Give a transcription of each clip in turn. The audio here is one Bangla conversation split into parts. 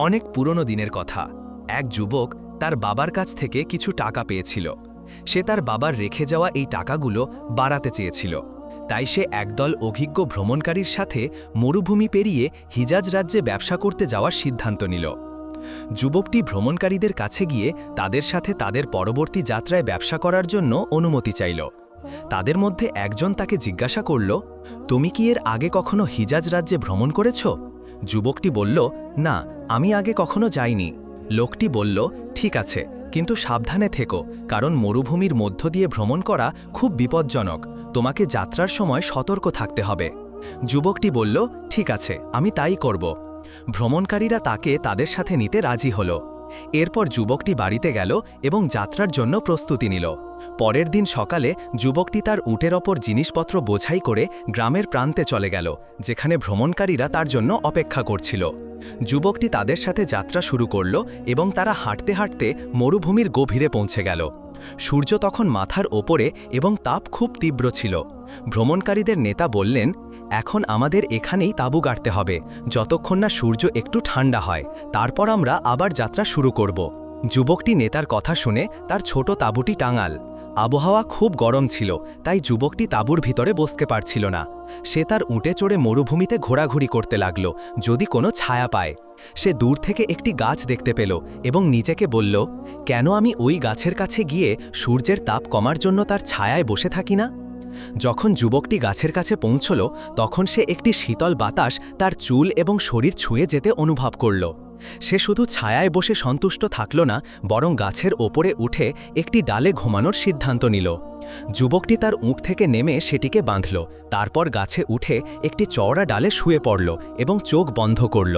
অনেক পুরনো দিনের কথা। এক যুবক তার বাবার কাছ থেকে কিছু টাকা পেয়েছিল। সে তার বাবার রেখে যাওয়া এই টাকাগুলো বাড়াতে চেয়েছিল। তাই সে একদল অভিজ্ঞ ভ্রমণকারীর সাথে মরুভূমি পেরিয়ে হিজাজ রাজ্যে ব্যবসা করতে যাওয়ার সিদ্ধান্ত নিল। যুবকটি ভ্রমণকারীদের কাছে গিয়ে তাদের সাথে তাদের পরবর্তী যাত্রায় ব্যবসা করার জন্য অনুমতি চাইল। তাদের মধ্যে একজন তাকে জিজ্ঞাসা করল, তুমি কি এর আগে কখনো হিজাজ রাজ্যে ভ্রমণ করেছ? যুবকটি বলল, না, আমি আগে কখনো যাইনি। লোকটি বলল, ঠিক আছে, কিন্তু সাবধানে থেকো, কারণ মরুভূমির মধ্য দিয়ে ভ্রমণ করা খুব বিপজ্জনক। তোমাকে যাত্রার সময় সতর্ক থাকতে হবে। যুবকটি বলল, ঠিক আছে, আমি তাই করব। ভ্রমণকারীরা তাকে তাদের সাথে নিতে রাজি হল। এরপর যুবকটি বাড়িতে গেল এবং যাত্রার জন্য প্রস্তুতি নিল। পরের দিন সকালে যুবকটি তার উটের ওপর জিনিসপত্র বোঝাই করে গ্রামের প্রান্তে চলে গেল, যেখানে ভ্রমণকারীরা তার জন্য অপেক্ষা করছিল। যুবকটি তাদের সাথে যাত্রা শুরু করল এবং তারা হাঁটতে হাঁটতে মরুভূমির গভীরে পৌঁছে গেল। সূর্য তখন মাথার ওপরে এবং তাপ খুব তীব্র ছিল। ভ্রমণকারীদের নেতা বললেন, এখন আমাদের এখানেই তাঁবু গাড়তে হবে। যতক্ষণ না সূর্য একটু ঠান্ডা হয়, তারপর আমরা আবার যাত্রা শুরু করব। যুবকটি নেতার কথা শুনে তার ছোট তাঁবুটি টাঙাল। আবহাওয়া খুব গরম ছিল, তাই যুবকটি তাঁবুর ভিতরে বসতে পারছিল না। সে তার উঁটে চড়ে মরুভূমিতে ঘোরাঘুরি করতে লাগল, যদি কোনো ছায়া পায়। সে দূর থেকে একটি গাছ দেখতে পেল এবং নিজেকে বলল, কেন আমি ওই গাছের কাছে গিয়ে সূর্যের তাপ কমার জন্য তার ছায়ায় বসে থাকি না? যখন যুবকটি গাছের কাছে পৌঁছল, তখন সে একটি শীতল বাতাস তার চুল এবং শরীর ছুঁয়ে যেতে অনুভব করল। সে শুধু ছায়ায় বসে সন্তুষ্ট থাকল না, বরং গাছের ওপরে উঠে একটি ডালে ঘুমানোর সিদ্ধান্ত নিল। যুবকটি তার উঁট থেকে নেমে সেটিকে বাঁধল, তারপর গাছে উঠে একটি চওড়া ডালে শুয়ে পড়ল এবং চোখ বন্ধ করল।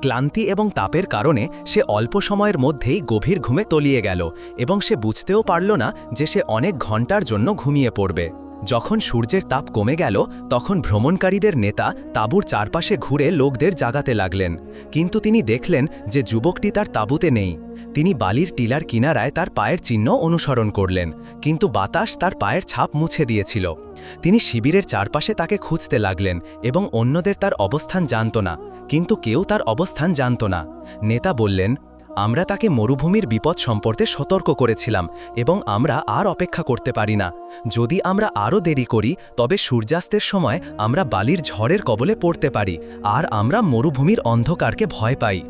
ক্লান্তি এবং তাপের কারণে সে অল্প সময়ের মধ্যেই গভীর ঘুমে তলিয়ে গেল এবং সে বুঝতেও পারল না যে সে অনেক ঘণ্টার জন্য ঘুমিয়ে পড়বে। যখন সূর্যের তাপ কমে গেল, তখন ভ্রমণকারীদের নেতা তাঁবুর চারপাশে ঘুরে লোকদের জাগাতে লাগলেন। কিন্তু তিনি দেখলেন যে যুবকটি তার তাঁবুতে নেই। তিনি বালির টিলার কিনারায় তার পায়ের চিহ্ন অনুসরণ করলেন, কিন্তু বাতাস তার পায়ের ছাপ মুছে দিয়েছিল। তিনি শিবিরের চারপাশে তাকে খুঁজতে লাগলেন এবং অন্যদের তার অবস্থান জানত না, কিন্তু কেউ তার অবস্থান জানত না। নেতা বললেন আমরা তাকে মরুভূমির বিপদ সম্পর্কে সতর্ক করেছিলাম এবং আমরা আর অপেক্ষা করতে পারি না। যদি আমরা আরও দেরি করি, তবে সূর্যাস্তের সময় আমরা বালির ঝড়ের কবলে পড়তে পারি আর আমরা মরুভূমির অন্ধকারকে ভয় পাই।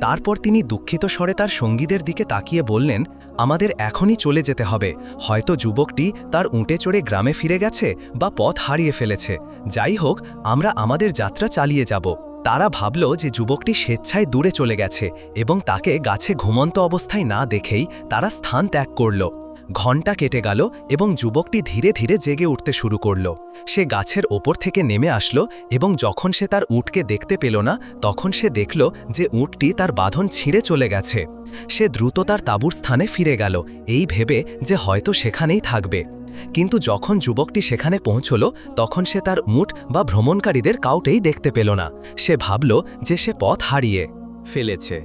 তারপর তিনি দুঃখিত স্বরে তার সঙ্গীদের দিকে তাকিয়ে বললেন, আমাদের এখনই চলে যেতে হবে। হয়তো যুবকটি তার উঁটে চড়ে গ্রামে ফিরে গেছে বা পথ হারিয়ে ফেলেছে। যাই হোক, আমরা আমাদের যাত্রা চালিয়ে যাব। তারা ভাবল যে যুবকটি স্বেচ্ছায় দূরে চলে গেছে এবং তাকে গাছে ঘুমন্ত অবস্থায় না দেখেই তারা স্থান ত্যাগ করল। ঘণ্টা কেটে গেল এবং যুবকটি ধীরে ধীরে জেগে উঠতে শুরু করল। সে গাছের ওপর থেকে নেমে আসলো এবং যখন সে তার উটকে দেখতে পেল না, তখন সে দেখল যে উটটি তার বাঁধন ছিঁড়ে চলে গেছে। সে দ্রুত তার তাঁবুর স্থানে ফিরে গেল, এই ভেবে যে হয়তো সেখানেই থাকবে। কিন্তু যখন যুবকটি সেখানে পৌঁছল, তখন সে তার উট বা ভ্রমণকারীদের কাউটেই দেখতে পেল না। সে ভাবল যে সে পথ হারিয়ে ফেলেছে।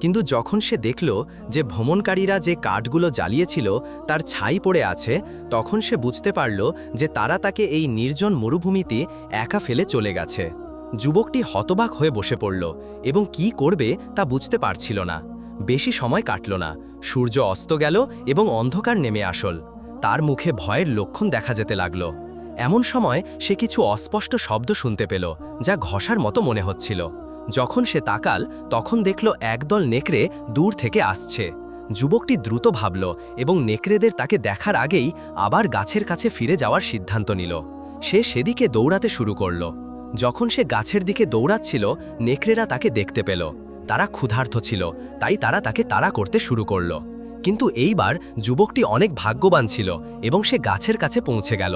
কিন্তু যখন সে দেখল যে ভ্রমণকারীরা যে কাঠগুলো জ্বালিয়েছিল, তার ছাই পড়ে আছে, তখন সে বুঝতে পারল যে তারা তাকে এই নির্জন মরুভূমিতে একা ফেলে চলে গেছে। যুবকটি হতবাক হয়ে বসে পড়ল, এবং কি করবে তা বুঝতে পারছিল না। বেশি সময় কাটল না। সূর্য অস্ত গেল এবং অন্ধকার নেমে আসল। তার মুখে ভয়ের লক্ষণ দেখা যেতে লাগল। এমন সময় সে কিছু অস্পষ্ট শব্দ শুনতে পেল, যা ঘষার মতো মনে হচ্ছিল। যখন সে তাকাল, তখন দেখল একদল নেকড়ে দূর থেকে আসছে। যুবকটি দ্রুত ভাবল এবং নেকড়েদের তাকে দেখার আগেই আবার গাছের কাছে ফিরে যাওয়ার সিদ্ধান্ত নিল। সে সেদিকে দৌড়াতে শুরু করল। যখন সে গাছের দিকে দৌড়াচ্ছিল, নেকড়েরা তাকে দেখতে পেল। তারা ক্ষুধার্ত ছিল, তাই তারা তাকে তাড়া করতে শুরু করল। কিন্তু এইবার যুবকটি অনেক ভাগ্যবান ছিল এবং সে গাছের কাছে পৌঁছে গেল।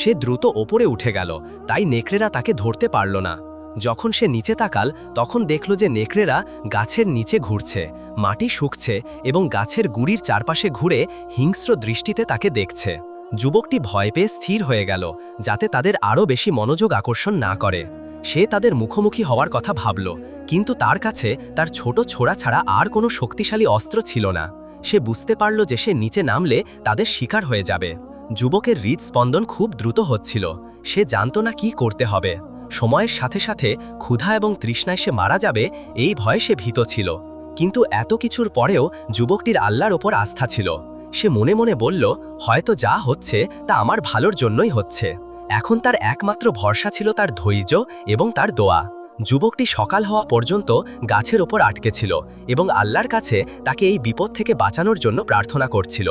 সে দ্রুত ওপরে উঠে গেল, তাই নেকড়েরা তাকে ধরতে পারল না। যখন সে নিচে তাকাল, তখন দেখল যে নেকড়েরা গাছের নিচে ঘুরছে, মাটি শুকছে এবং গাছের গুড়ির চারপাশে ঘুরে হিংস্র দৃষ্টিতে তাকে দেখছে। যুবকটি ভয় পেয়ে স্থির হয়ে গেল, যাতে তাদের আরও বেশি মনোযোগ আকর্ষণ না করে। সে তাদের মুখোমুখি হওয়ার কথা ভাবল, কিন্তু তার কাছে তার ছোট ছোড়া ছাড়া আর কোনো শক্তিশালী অস্ত্র ছিল না। সে বুঝতে পারল যে সে নিচে নামলে তাদের শিকার হয়ে যাবে। যুবকের হৃদস্পন্দন খুব দ্রুত হচ্ছিল। সে জানত না কি করতে হবে। সময়ের সাথে সাথে ক্ষুধা এবং তৃষ্ণায় সে মারা যাবে, এই ভয়ে সে ভীত ছিল। কিন্তু এত কিছুর পরেও যুবকটির আল্লাহর ওপর আস্থা ছিল। সে মনে মনে বলল, হয়তো যা হচ্ছে তা আমার ভালোর জন্যই হচ্ছে। এখন তার একমাত্র ভরসা ছিল তার ধৈর্য এবং তার দোয়া। যুবকটি সকাল হওয়া পর্যন্ত গাছের ওপর আটকে ছিল এবং আল্লাহর কাছে তাকে এই বিপদ থেকে বাঁচানোর জন্য প্রার্থনা করছিল।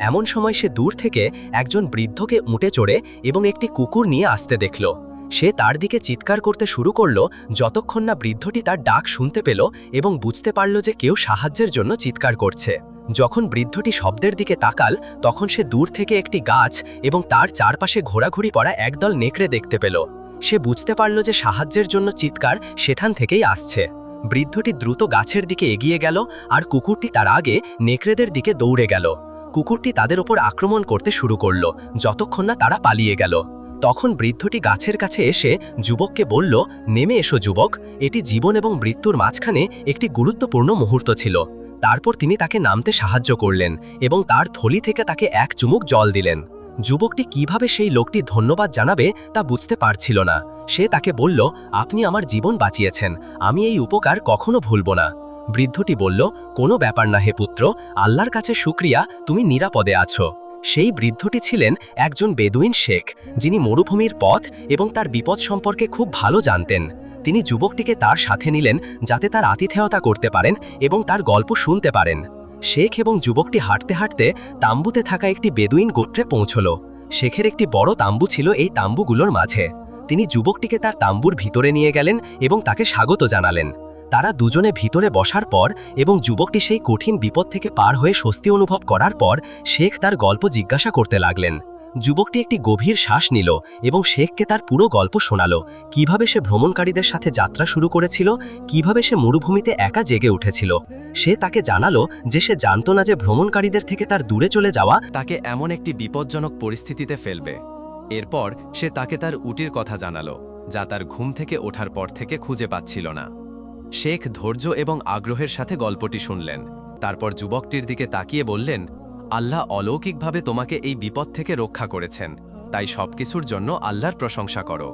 এমন সময় সে দূর থেকে একজন বৃদ্ধকে উঁটে চড়ে এবং একটি কুকুর নিয়ে আসতে দেখল। সে তার দিকে চিৎকার করতে শুরু করল, যতক্ষণ না বৃদ্ধটি তার ডাক শুনতে পেল এবং বুঝতে পারল যে কেউ সাহায্যের জন্য চিৎকার করছে। যখন বৃদ্ধটি শব্দের দিকে তাকাল, তখন সে দূর থেকে একটি গাছ এবং তার চারপাশে ঘোরাঘুরি পড়া একদল নেকড়ে দেখতে পেল। সে বুঝতে পারল যে সাহায্যের জন্য চিৎকার সেখান থেকেই আসছে। বৃদ্ধটি দ্রুত গাছের দিকে এগিয়ে গেল আর কুকুরটি তার আগে নেকড়েদের দিকে দৌড়ে গেল। কুকুরটি তাদের ওপর আক্রমণ করতে শুরু করল, যতক্ষণ না তারা পালিয়ে গেল। তখন বৃদ্ধটি গাছের কাছে এসে যুবককে বলল, নেমে এসো যুবক। এটি জীবন এবং মৃত্যুর মাঝখানে একটি গুরুত্বপূর্ণ মুহূর্ত ছিল। তারপর তিনি তাকে নামতে সাহায্য করলেন এবং তার থলি থেকে তাকে এক চুমুক জল দিলেন। যুবকটি কীভাবে সেই লোকটি ধন্যবাদ জানাবে তা বুঝতে পারছিল না। সে তাকে বলল, আপনি আমার জীবন বাঁচিয়েছেন, আমি এই উপকার কখনো ভুলব না। বৃদ্ধটি বলল, কোনো ব্যাপার না হে পুত্র, আল্লাহর কাছে শুক্রিয়া, তুমি নিরাপদে আছো। সেই বৃদ্ধটি ছিলেন একজন বেদুইন শেখ, যিনি মরুভূমির পথ এবং তার বিপদ সম্পর্কে খুব ভালো জানতেন। তিনি যুবকটিকে তার সাথে নিলেন, যাতে তার আতিথেয়তা করতে পারেন এবং তার গল্প শুনতে পারেন। শেখ এবং যুবকটি হাঁটতে হাঁটতে তাম্বুতে থাকা একটি বেদুইন গোত্রে পৌঁছল। শেখের একটি বড় তাম্বু ছিল এই তাম্বুগুলোর মাঝে। তিনি যুবকটিকে তার তাম্বুর ভিতরে নিয়ে গেলেন এবং তাকে স্বাগত জানালেন। তারা দুজনে ভিতরে বসার পর এবং যুবকটি সেই কঠিন বিপদ থেকে পার হয়ে স্বস্তি অনুভব করার পর শেখ তার গল্প জিজ্ঞাসা করতে লাগলেন। যুবকটি একটি গভীর শ্বাস নিল এবং শেখকে তার পুরো গল্প শোনালো। কীভাবে সে ভ্রমণকারীদের সাথে যাত্রা শুরু করেছিল, কীভাবে সে মরুভূমিতে একা জেগে উঠেছিল, সে তাকে জানালো যে সে জানত না যে ভ্রমণকারীদের থেকে তার দূরে চলে যাওয়া তাকে এমন একটি বিপজ্জনক পরিস্থিতিতে ফেলবে। এরপর সে তাকে তার উটির কথা জানালো, যা তার ঘুম থেকে ওঠার পর থেকে খুঁজে পাচ্ছিল না। শেখ ধৈর্য এবং আগ্রহের সাথে গল্পটি শুনলেন। তারপর যুবকটির দিকে তাকিয়ে বললেন আল্লাহ অলৌকিকভাবে তোমাকে এই বিপদ থেকে রক্ষা করেছেন। তাই সবকিছুর জন্য আল্লাহর প্রশংসা করো।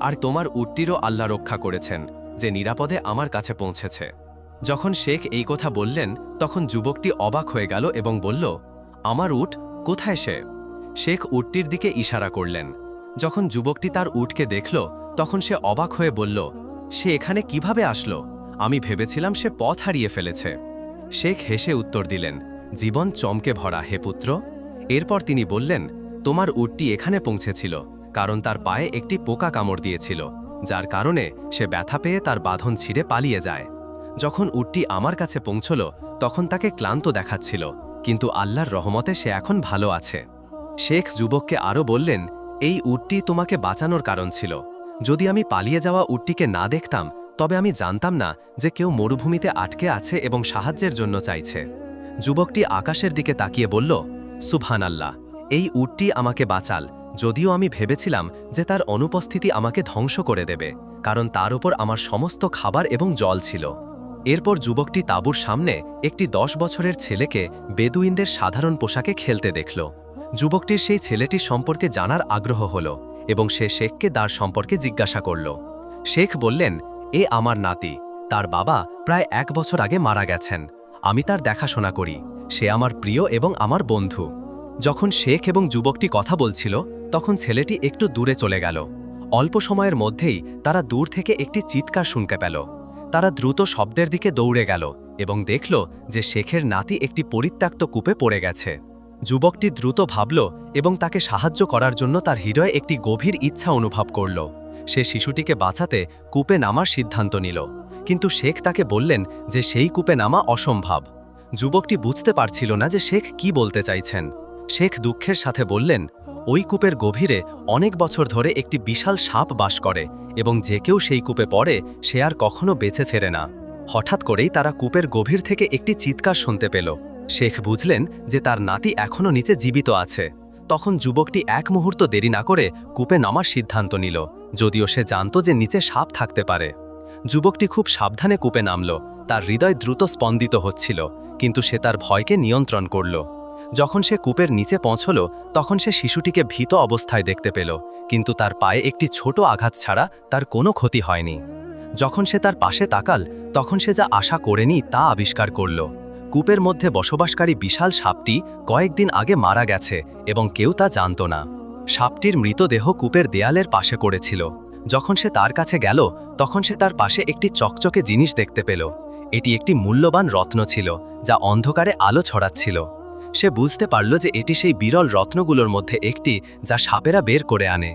আর তোমার উটটিরও আল্লাহ রক্ষা করেছেন, যে নিরাপদে আমার কাছে পৌঁছেছে। যখন শেখ এই কথা বললেন, তখন যুবকটি অবাক হয়ে গেল এবং বলল, আমার উট, কোথায় সে? শেখ উটটির দিকে ইশারা করলেন। যখন যুবকটি তার উটকে দেখল, তখন সে অবাক হয়ে বলল, সে এখানে কীভাবে আসলো? আমি ভেবেছিলাম সে পথ হারিয়ে ফেলেছে। শেখ হেসে উত্তর দিলেন জীবন চমকে ভরা, হে পুত্র। এরপর তিনি বললেন, তোমার উটটি এখানে পৌঁছেছিল, কারণ তার পায়ে একটি পোকা কামড় দিয়েছিল, যার কারণে সে ব্যথা পেয়ে তার বাঁধন ছিঁড়ে পালিয়ে যায়। যখন উটটি আমার কাছে পৌঁছল, তখন তাকে ক্লান্ত দেখাচ্ছিল, কিন্তু আল্লাহর রহমতে সে এখন ভালো আছে। শেখ যুবককে আরও বললেন, এই উটটি তোমাকে বাঁচানোর কারণ ছিল। যদি আমি পালিয়ে যাওয়া উটটিকে না দেখতাম, তবে আমি জানতাম না যে কেউ মরুভূমিতে আটকে আছে এবং সাহায্যের জন্য চাইছে। যুবকটি আকাশের দিকে তাকিয়ে বলল সুবহান আল্লাহ এই উটটি আমাকে বাঁচাল। যদিও আমি ভেবেছিলাম যে তার অনুপস্থিতি আমাকে ধ্বংস করে দেবে, কারণ তার উপর আমার সমস্ত খাবার এবং জল ছিল। এরপর যুবকটি তাঁবুর সামনে একটি দশ বছরের ছেলেকে বেদুইনদের সাধারণ পোশাকে খেলতে দেখল। যুবকটির সেই ছেলেটির সম্পর্কে জানার আগ্রহ হল এবং সে শেখকে তার সম্পর্কে জিজ্ঞাসা করল। শেখ বললেন, এ আমার নাতি, তার বাবা প্রায় এক বছর আগে মারা গেছেন। আমি তার দেখাশোনা করি, সে আমার প্রিয় এবং আমার বন্ধু। যখন শেখ এবং যুবকটি কথা বলছিল, তখন ছেলেটি একটু দূরে চলে গেল। অল্প সময়ের মধ্যেই তারা দূর থেকে একটি চিৎকার শুনতে পেল। তারা দ্রুত শব্দের দিকে দৌড়ে গেল এবং দেখল যে শেখের নাতি একটি পরিত্যক্ত কূপে পড়ে গেছে। যুবকটি দ্রুত ভাবল এবং তাকে সাহায্য করার জন্য তার হৃদয়ে একটি গভীর ইচ্ছা অনুভব করল। সে শিশুটিকে বাঁচাতে কূপে নামার সিদ্ধান্ত নিল। কিন্তু শেখ তাকে বললেন যে সেই কূপে নামা অসম্ভব। যুবকটি বুঝতে পারছিল না যে শেখ কি বলতে চাইছেন। শেখ দুঃখের সাথে বললেন, ওই কূপের গভীরে অনেক বছর ধরে একটি বিশাল সাপ বাস করে এবং যে কেউ সেই কূপে পড়ে সে আর কখনো বেঁচে ফেরে না। হঠাৎ করেই তারা কূপের গভীর থেকে একটি চিৎকার শুনতে পেল। শেখ বুঝলেন যে তার নাতি এখনও নিচে জীবিত আছে। তখন যুবকটি এক মুহূর্ত দেরি না করে কূপে নামার সিদ্ধান্ত নিল, যদিও সে জানত যে নিচে সাপ থাকতে পারে। যুবকটি খুব সাবধানে কূপে নামল। তার হৃদয় দ্রুত স্পন্দিত হচ্ছিল, কিন্তু সে তার ভয়কে নিয়ন্ত্রণ করল। যখন সে কূপের নিচে পৌঁছল, তখন সে শিশুটিকে ভীত অবস্থায় দেখতে পেল, কিন্তু তার পায়ে একটি ছোট আঘাত ছাড়া তার কোনো ক্ষতি হয়নি। যখন সে তার পাশে তাকাল, তখন সে যা আশা করেনি তা আবিষ্কার করল। কূপের মধ্যে বসবাসকারী বিশাল সাপটি কয়েকদিন আগে মারা গেছে এবং কেউ তা জানত না। সাপটির মৃতদেহ কূপের দেয়ালের পাশে করেছিল। যখন সে তার কাছে গেল, তখন সে তার পাশে একটি চকচকে জিনিস দেখতে পেল। এটি একটি মূল্যবান রত্ন ছিল, যা অন্ধকারে আলো ছড়াচ্ছিল। সে বুঝতে পারল যে এটি সেই বিরল রত্নগুলোর মধ্যে একটি, যা সাপেরা বের করে আনে।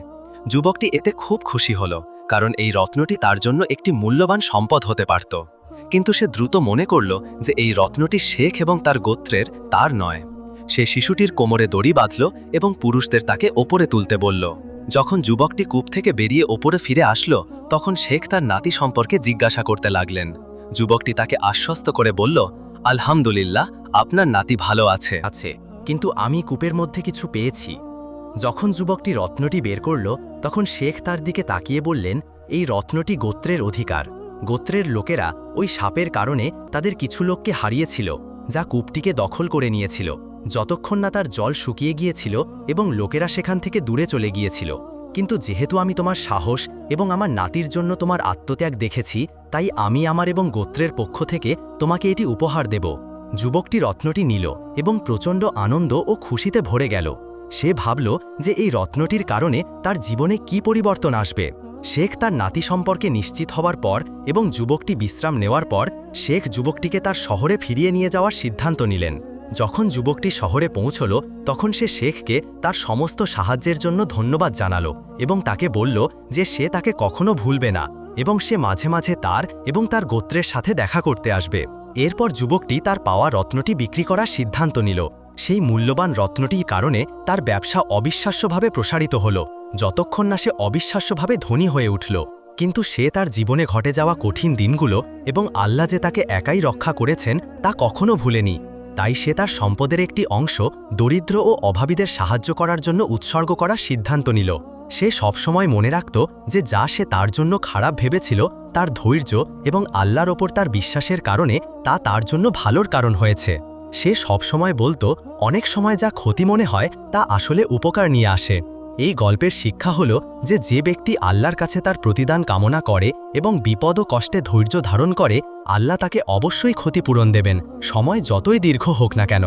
যুবকটি এতে খুব খুশি হল, কারণ এই রত্নটি তার জন্য একটি মূল্যবান সম্পদ হতে পারত। কিন্তু সে দ্রুত মনে করল যে এই রত্নটি শেখ এবং তার গোত্রের, তার নয়। সে শিশুটির কোমরে দড়ি বাঁধল এবং পুরুষদের তাকে ওপরে তুলতে বলল যখন যুবকটি কূপ থেকে বেরিয়ে ওপরে ফিরে আসলো, তখন শেখ তার নাতি সম্পর্কে জিজ্ঞাসা করতে লাগলেন। যুবকটি তাকে আশ্বস্ত করে বলল, আলহামদুলিল্লাহ, আপনার নাতি ভালো আছে। আছে, কিন্তু আমি কূপের মধ্যে কিছু পেয়েছি। যখন যুবকটি রত্নটি বের করল, তখন শেখ তার দিকে তাকিয়ে বললেন, এই রত্নটি গোত্রের অধিকার। গোত্রের লোকেরা ওই সাপের কারণে তাদের কিছু লোককে হারিয়েছিল, যা কূপটিকে দখল করে নিয়েছিল। যতক্ষণ না তার জল শুকিয়ে গিয়েছিল এবং লোকেরা সেখান থেকে দূরে চলে গিয়েছিল। কিন্তু যেহেতু আমি তোমার সাহস এবং আমার নাতির জন্য তোমার আত্মত্যাগ দেখেছি, তাই আমি আমার এবং গোত্রের পক্ষ থেকে তোমাকে এটি উপহার দেব। যুবকটি রত্নটি নিল এবং প্রচণ্ড আনন্দ ও খুশিতে ভরে গেল। সে ভাবল যে এই রত্নটির কারণে তার জীবনে কি পরিবর্তন আসবে। শেখ তার নাতি সম্পর্কে নিশ্চিত হওয়ার পর এবং যুবকটি বিশ্রাম নেওয়ার পর, শেখ যুবকটিকে তার শহরে ফিরিয়ে নিয়ে যাওয়ার সিদ্ধান্ত নিলেন। যখন যুবকটি শহরে পৌঁছল, তখন সে শেখকে তার সমস্ত সাহায্যের জন্য ধন্যবাদ জানালো এবং তাকে বলল যে সে তাকে কখনো ভুলবে না এবং সে মাঝে মাঝে তার এবং তার গোত্রের সাথে দেখা করতে আসবে। এরপর যুবকটি তার পাওয়া রত্নটি বিক্রি করার সিদ্ধান্ত নিল। সেই মূল্যবান রত্নটির কারণে তার ব্যবসা অবিশ্বাস্যভাবে প্রসারিত হল। যতক্ষণ না সে অবিশ্বাস্যভাবে ধনী হয়ে উঠল। কিন্তু সে তার জীবনে ঘটে যাওয়া কঠিন দিনগুলো এবং আল্লাহ যে তাকে একাই রক্ষা করেছেন তা কখনো ভুলেনি। তাই সে তার সম্পদের একটি অংশ দরিদ্র ও অভাবীদের সাহায্য করার জন্য উৎসর্গ করার সিদ্ধান্ত নিল। সে সবসময় মনে রাখত যে যা সে তার জন্য খারাপ ভেবেছিল, তার ধৈর্য এবং আল্লাহর ওপর তার বিশ্বাসের কারণে তা তার জন্য ভালোর কারণ হয়েছে। সে সবসময় বলতো, অনেক সময় যা ক্ষতি মনে হয় তা আসলে উপকার নিয়ে আসে। এই গল্পের শিক্ষা হল যে যে ব্যক্তি আল্লাহর কাছে তার প্রতিদান কামনা করে এবং বিপদ ও কষ্টে ধৈর্য ধারণ করে, আল্লাহ তাকে অবশ্যই ক্ষতিপূরণ দেবেন। সময় যতই দীর্ঘ হোক না কেন।